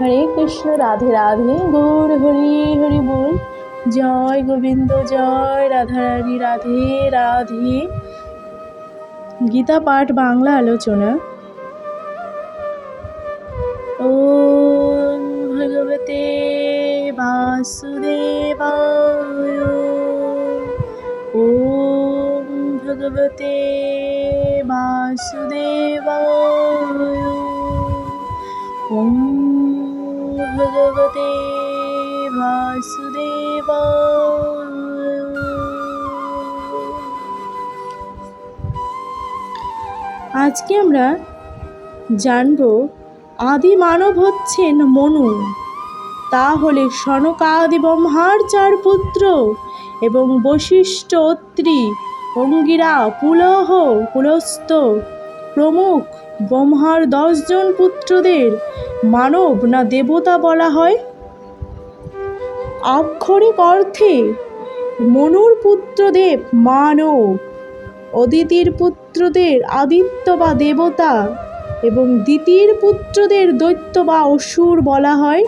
হরে কৃষ্ণ, রাধে রাধে, গৌর হরি হরি বল। জয় গোবিন্দ, জয় রাধারানী, রাধে রাধে। গীতা পাঠ, বাংলা আলোচনা। ও ভগবতে বাসুদেবায়। ওম ভগবতে বাসুদেবায়। ওম ভগবতে বাসুদেবায়। আজকে আমরা জানব আদি মানব হচ্ছেন মনু। তাহলে সনকাদি ব্রহ্মার চার পুত্র এবং বশিষ্ঠ অত্রি, অঙ্গিরা, পুলহ পুলস্ত প্রমুখ ব্রহ্মার দশজন পুত্রদের মানব না দেবতা বলা হয়? আক্ষরিক অর্থে মনুর পুত্রদেব মানব, অদিতির পুত্রদের আদিত্য বা দেবতা এবং দ্বিতীয় পুত্রদের দৈত্য বা অসুর বলা হয়।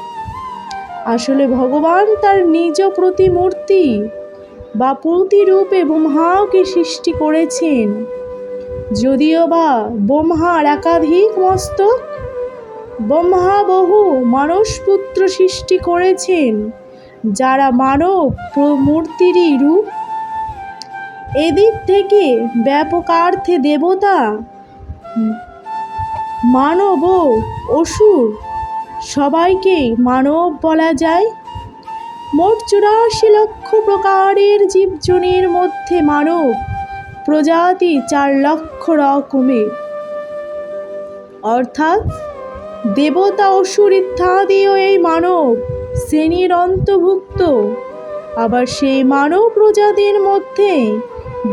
আসলে ভগবান তার নিজ প্রতিমূর্তি বা প্রতিরূপে ব্রহ্মাকে সৃষ্টি করেছেন। যদিও বা ব্রহ্মার একাধিক মস্তক ব্রহ্মা বহু মানসপুত্র সৃষ্টি করেছেন, যারা মানব মূর্তিরই রূপ। এদিক থেকে ব্যাপকার্থে দেবতা, মানব ও অসুর সবাইকেই মানব বলা যায়। মোট চুরাশি লক্ষ প্রকারের জীবজনের মধ্যে মানব প্রজাতি চার লক্ষ রকমের। অর্থাৎ দেবতা অসুর ইত্যাদিও এই মানব, শ্রেণির অন্তর্ভুক্ত। আবার সেই মানব প্রজাতির মধ্যে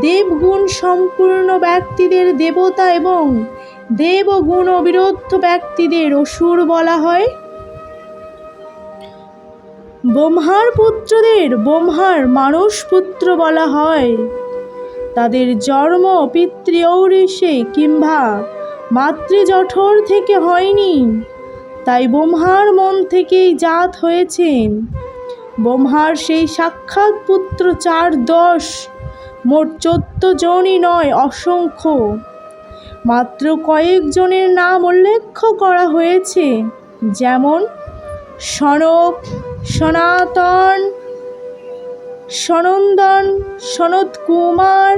দেবগুণ সম্পূর্ণ ব্যক্তিদের দেবতা এবং দেবগুণ অবিরুদ্ধ ব্যক্তিদের অসুর বলা হয়। ব্রহ্মার পুত্রদের ব্রহ্মার মানস পুত্র বলা হয়। তাদের জন্ম পিতৃ ঔরিষে কিংবা মাতৃজঠর থেকে হয়নি, তাই ব্রহ্মার মন থেকেই জাত হয়েছেন। ব্রহ্মার সেই সাক্ষাৎ পুত্র চার দশ, মোট চোদ্দ জনই নয় অসংখ্য। মাত্র কয়েকজনের নাম উল্লেখ করা হয়েছে, যেমন সনক, সনাতন, সনন্দন সনত কুমার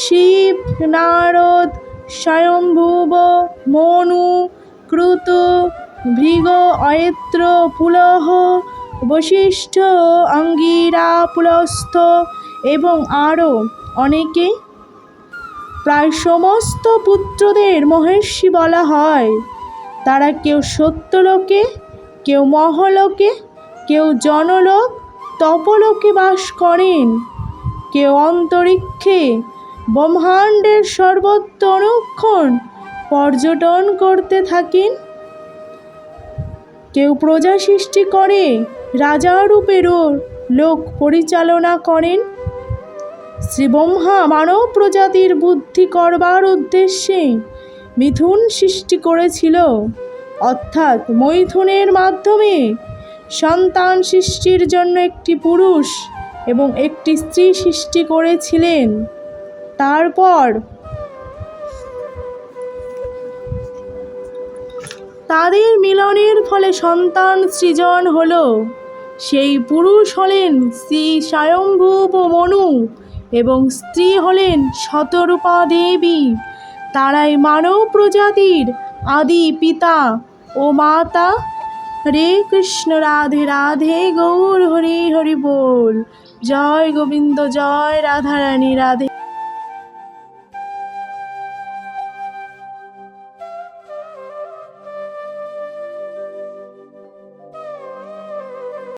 শিব, নারদ স্বয়ম্ভুব মনু ক্রুত ভৃগ অয়েত্র পুলহ বশিষ্ঠ অঙ্গিরা পুলস্থ এবং আরও অনেকে। প্রায় সমস্ত পুত্রদের মহের্ষি বলা হয়। তারা কেউ সত্যলোকে, কেউ মহলোকে, কেউ জনলোক, তপলোকে বাস করেন। কেউ অন্তরিক্ষে ব্রহ্মাণ্ডের সর্বত্র অনুক্ষণ পর্যটন করতে থাকেন। কেউ প্রজা সৃষ্টি করে রাজারূপেরও লোক পরিচালনা করেন। শ্রী ব্রহ্মা মানব প্রজাতির বুদ্ধি করবার উদ্দেশ্যে মিথুন সৃষ্টি করেছিল। অর্থাৎ মৈথুনের মাধ্যমে সন্তান সৃষ্টির জন্য একটি পুরুষ এবং একটি স্ত্রী সৃষ্টি করেছিলেন। তারপর? তাদের মিলনের ফলে সন্তান সৃজন হল। সেই পুরুষ হলেন শ্রী স্বয়ম্ভূব মনু এবং স্ত্রী হলেন শতরূপা দেবী। তারাই মানব প্রজাতির আদি পিতা ও মাতা। হরে কৃষ্ণ, রাধে রাধে, গৌর, হরি হরি বল। জয় গোবিন্দ, জয় রাধারানী, রাধে।